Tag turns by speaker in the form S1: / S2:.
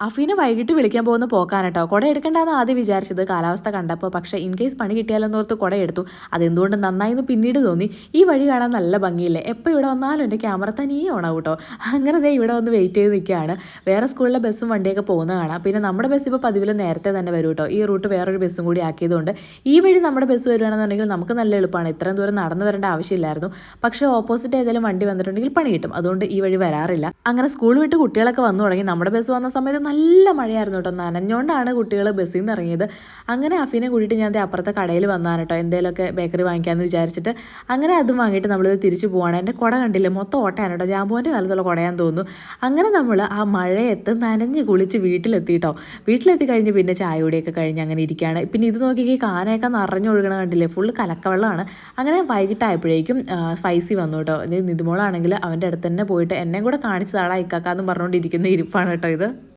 S1: അഫീനെ വൈകിട്ട് വിളിക്കാൻ പോകുന്ന പോക്കാണ് കേട്ടോ. കുട എടുക്കണ്ടെന്ന് ആദ്യം വിചാരിച്ചത് കാലാവസ്ഥ കണ്ടപ്പോൾ. പക്ഷേ ഇൻ കേസ് പണി കിട്ടിയാലോന്നോർത്ത് കുട എടുത്തു. അതെന്തുകൊണ്ട് നന്നായി എന്ന് പിന്നീട് തോന്നി. ഈ വഴി കാണാൻ നല്ല ഭംഗിയില്ലേ? എപ്പോൾ ഇവിടെ വന്നാലും എന്റെ ക്യാമറ തനിയെ ഓണാവും കേട്ടോ. അങ്ങനെ ദേ ഇവിടെ വന്ന് വെയിറ്റ് ചെയ്ത് നിൽക്കുകയാണ്. വേറെ സ്കൂളിലെ ബസ്സും വണ്ടിയൊക്കെ പോകുന്ന കാണാം. പിന്നെ നമ്മുടെ ബസ് ഇപ്പോൾ പതിവിൽ നേരത്തെ തന്നെ വരും കേട്ടോ. ഈ റൂട്ട് വേറൊരു ബസ്സും കൂടി ആക്കിയതുകൊണ്ട്. ഈ വഴി നമ്മുടെ ബസ് വരുവാണെന്നുണ്ടെങ്കിൽ നമുക്ക് നല്ല എളുപ്പമാണ്. ഇത്രയും ദൂരം നടന്നു വരേണ്ട ആവശ്യമില്ലായിരുന്നു. പക്ഷേ ഓപ്പോസിറ്റ് ഏതെങ്കിലും വണ്ടി വന്നിട്ടുണ്ടെങ്കിൽ പണി കിട്ടും. അതുകൊണ്ട് ഈ വഴി വരാറില്ല. അങ്ങനെ സ്കൂൾ വിട്ട് കുട്ടികളൊക്കെ വന്നു തുടങ്ങി. നമ്മുടെ ബസ് വന്ന സമയത്ത് നല്ല മഴയായിരുന്നു കേട്ടോ. നനഞ്ഞുകൊണ്ടാണ് കുട്ടികൾ ബസ്സിൽ നിന്ന് ഇറങ്ങിയത്. അങ്ങനെ അഫീനെ കൂട്ടിയിട്ട് ഞാൻ അപ്പുറത്തെ കടയിൽ വന്നാണ് കേട്ടോ. എന്തെങ്കിലുമൊക്കെ ബേക്കറി വാങ്ങിക്കാമെന്ന് വിചാരിച്ചിട്ട്. അങ്ങനെ അതും വാങ്ങിയിട്ട് നമ്മളിത് തിരിച്ചു പോവാണ്. എന്റെ കുട കണ്ടില്ല? മൊത്തം ഓട്ടയാണ് കേട്ടോ. ജാമ്പുവിന്റെ കാലത്തുള്ള കുടയാൻ തോന്നുന്നു. അങ്ങനെ നമ്മൾ ആ മഴയത്ത് നനഞ്ഞ് കുളിച്ച് വീട്ടിലെത്തി കേട്ടോ. വീട്ടിലെത്തി കഴിഞ്ഞ് പിന്നെ ചായ കൂടിയൊക്കെ കഴിഞ്ഞ് അങ്ങനെ ഇരിക്കുകയാണ്. പിന്നെ ഇത് നോക്കി കാനയൊക്കെ നിറഞ്ഞൊഴുകണ കണ്ടില്ലേ? ഫുള്ള് കലക്കവെള്ളമാണ്. അങ്ങനെ വൈകിട്ടായപ്പോഴേക്കും ഫൈസി വന്നു കേട്ടോ. നിതുമോളാണെങ്കിൽ അവന്റെ അടുത്ത് തന്നെ പോയിട്ട് എന്നെ കൂടെ കാണിച്ചതാടാ ഇക്കാക്കാന്ന് പറഞ്ഞുകൊണ്ടിരിക്കുന്ന ഇരിപ്പാണ് കേട്ടോ ഇത്.